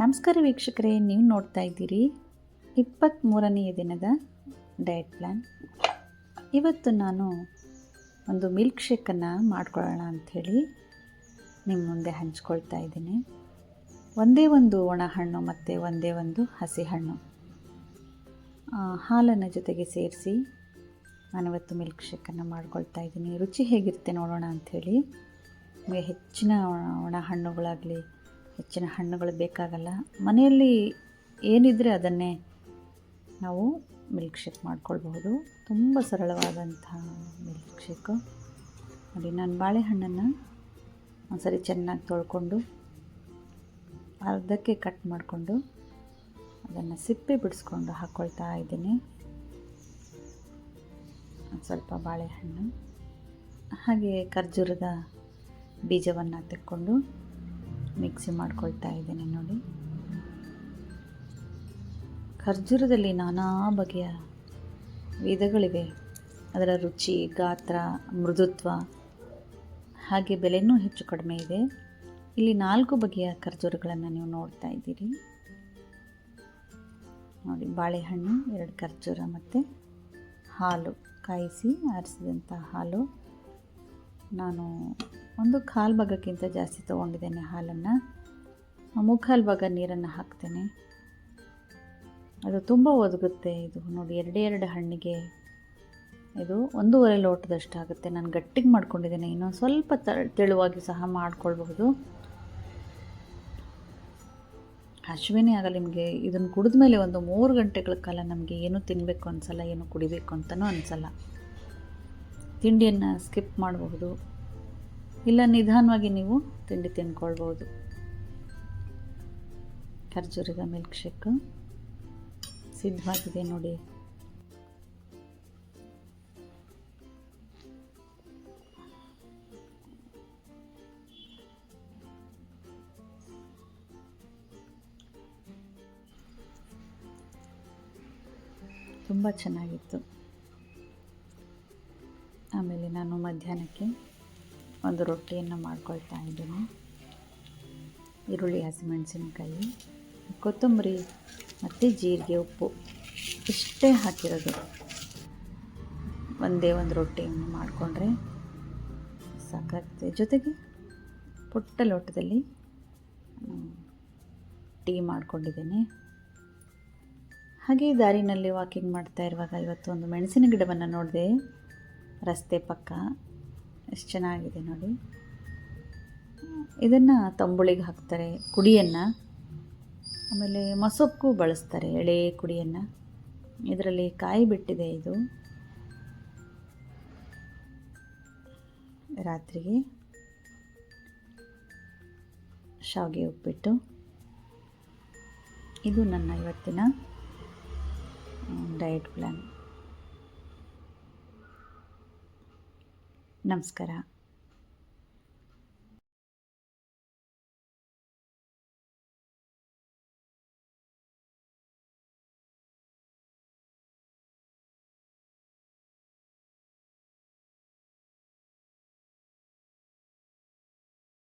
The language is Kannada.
ನಮಸ್ಕಾರ ವೀಕ್ಷಕರೇ, ನೀವು ನೋಡ್ತಾ ಇದ್ದೀರಿ ಇಪ್ಪತ್ತ್ಮೂರನೆಯ ದಿನದ ಡಯಟ್ ಪ್ಲ್ಯಾನ್ ಇವತ್ತು ನಾನು ಒಂದು ಮಿಲ್ಕ್ ಶೇಕನ್ನು ಮಾಡ್ಕೊಳ್ಳೋಣ ಅಂಥೇಳಿ ನಿಮ್ಮ ಮುಂದೆ ಹಂಚ್ಕೊಳ್ತಾ ಇದ್ದೀನಿ. ಒಂದೇ ಒಂದು ಒಣ ಹಣ್ಣು ಮತ್ತು ಒಂದೇ ಒಂದು ಹಸಿ ಹಣ್ಣು ಹಾಲನ್ನು ಜೊತೆಗೆ ಸೇರಿಸಿ ನಾನಿವತ್ತು ಮಿಲ್ಕ್ ಶೇಕನ್ನು ಮಾಡ್ಕೊಳ್ತಾ ಇದ್ದೀನಿ. ರುಚಿ ಹೇಗಿರುತ್ತೆ ನೋಡೋಣ ಅಂಥೇಳಿ. ನಿಮಗೆ ಹೆಚ್ಚಿನ ಒಣ ಹಣ್ಣುಗಳಾಗಲಿ ಹೆಚ್ಚಿನ ಹಣ್ಣುಗಳು ಬೇಕಾಗಲ್ಲ. ಮನೆಯಲ್ಲಿ ಏನಿದ್ರೆ ಅದನ್ನೇ ನಾವು ಮಿಲ್ಕ್ ಶೇಕ್ ಮಾಡ್ಕೊಳ್ಬಹುದು. ತುಂಬ ಸರಳವಾದಂಥ ಮಿಲ್ಕ್ ಶೇಕು ನೋಡಿ, ನಾನು ಬಾಳೆಹಣ್ಣನ್ನು ಒಂದ್ಸರಿ ಚೆನ್ನಾಗಿ ತೊಳ್ಕೊಂಡು ಅರ್ಧಕ್ಕೆ ಕಟ್ ಮಾಡಿಕೊಂಡು ಅದನ್ನು ಸಿಪ್ಪೆ ಬಿಡಿಸ್ಕೊಂಡು ಹಾಕ್ಕೊಳ್ತಾ ಇದ್ದೀನಿ. ಒಂದು ಸ್ವಲ್ಪ ಬಾಳೆಹಣ್ಣು ಹಾಗೆ ಖರ್ಜೂರದ ಬೀಜವನ್ನು ತೆಕ್ಕೊಂಡು ಮಿಕ್ಸಿ ಮಾಡ್ಕೊಳ್ತಾ ಇದ್ದೀನಿ ನೋಡಿ. ಖರ್ಜೂರದಲ್ಲಿ ನಾನಾ ಬಗೆಯ ವಿಧಗಳಿವೆ. ಅದರ ರುಚಿ, ಗಾತ್ರ, ಮೃದುತ್ವ, ಹಾಗೆ ಬೆಲೆನೂ ಹೆಚ್ಚು ಕಡಿಮೆ ಇದೆ. ಇಲ್ಲಿ ನಾಲ್ಕು ಬಗೆಯ ಖರ್ಜೂರಗಳನ್ನು ನೀವು ನೋಡ್ತಾ ಇದ್ದೀರಿ. ನೋಡಿ, ಬಾಳೆಹಣ್ಣು, ಎರಡು ಖರ್ಜೂರ ಮತ್ತು ಹಾಲು. ಕಾಯಿಸಿ ಆರಿಸಿದಂಥ ಹಾಲು ನಾನು ಒಂದು ಕಾಲು ಭಾಗಕ್ಕಿಂತ ಜಾಸ್ತಿ ತೊಗೊಂಡಿದ್ದೇನೆ ಹಾಲನ್ನು. ಮುಕ್ಕಾಲು ಭಾಗ ನೀರನ್ನು ಹಾಕ್ತೇನೆ. ಅದು ತುಂಬ ಒದಗುತ್ತೆ. ಇದು ನೋಡಿ, ಎರಡೇ ಎರಡು ಹಣ್ಣಿಗೆ ಇದು ಒಂದೂವರೆ ಲೋಟದಷ್ಟು ಆಗುತ್ತೆ. ನಾನು ಗಟ್ಟಿಗೆ ಮಾಡ್ಕೊಂಡಿದ್ದೇನೆ. ಇನ್ನೊಂದು ಸ್ವಲ್ಪ ತೆಳುವಾಗಿ ಸಹ ಮಾಡ್ಕೊಳ್ಬಹುದು. ಹಸಿವೆನೇ ಆಗಲ್ಲ ನಿಮಗೆ ಇದನ್ನು ಕುಡಿದ ಮೇಲೆ ಒಂದು ಮೂರು ಗಂಟೆಗಳ ಕಾಲ ನಮಗೆ ಏನು ತಿನ್ನಬೇಕು ಅನಿಸಲ್ಲ, ಏನು ಕುಡಿಬೇಕು ಅಂತಲೂ ಅನಿಸಲ್ಲ. ತಿಂಡಿಯನ್ನು ಸ್ಕಿಪ್ ಮಾಡಬಹುದು. ಇಲ್ಲ, ನಿಧಾನವಾಗಿ ನೀವು ತಿಂಡಿ ತಿನ್ಕೊಳ್ಬೋದು. ಖರ್ಜೂರದ ಮಿಲ್ಕ್ ಶೇಕ್ ಸಿದ್ಧವಾಗಿದೆ ನೋಡಿ. ತುಂಬ ಚೆನ್ನಾಗಿತ್ತು. ಆಮೇಲೆ ನಾನು ಮಧ್ಯಾಹ್ನಕ್ಕೆ ಒಂದು ರೊಟ್ಟಿಯನ್ನು ಮಾಡ್ಕೊಳ್ತಾ ಇದ್ದೀನಿ. ಈರುಳ್ಳಿ, ಹಸಿಮೆಣಸಿನಕಾಯಿ, ಕೊತ್ತಂಬರಿ ಮತ್ತು ಜೀರಿಗೆ ಉಪ್ಪು ಇಷ್ಟೇ ಹಾಕಿರೋದು. ಒಂದೇ ಒಂದು ರೊಟ್ಟಿಯನ್ನು ಮಾಡಿಕೊಂಡ್ರೆ ಸಾಕಾಗ್ತದೆ. ಜೊತೆಗೆ ಪುಟ್ಟ ಲೋಟದಲ್ಲಿ ಟೀ ಮಾಡಿಕೊಂಡಿದ್ದೇನೆ. ಹಾಗೆ ದಾರಿನಲ್ಲಿ ವಾಕಿಂಗ್ ಮಾಡ್ತಾ ಇರುವಾಗ ಇವತ್ತು ಒಂದು ಮೆಣಸಿನ ಗಿಡವನ್ನು ನೋಡಿದೆ ರಸ್ತೆ ಪಕ್ಕ ಎಷ್ಟು ಚೆನ್ನಾಗಿದೆ ನೋಡಿ. ಇದನ್ನು ತಂಬುಳಿಗೆ ಹಾಕ್ತಾರೆ, ಕುಡಿಯನ್ನು. ಆಮೇಲೆ ಮಸೊಪ್ಪು ಬಳಸ್ತಾರೆ, ಎಳೆ ಕುಡಿಯನ್ನು. ಇದರಲ್ಲಿ ಕಾಯಿ ಬಿಟ್ಟಿದೆ ಇದು. ರಾತ್ರಿಗೆ ಶಾವಿಗೆ ಉಪ್ಪಿಟ್ಟು. ಇದು ನನ್ನ ಇವತ್ತಿನ ಡಯಟ್ ಪ್ಲ್ಯಾನ್ ನಮಸ್ಕಾರ.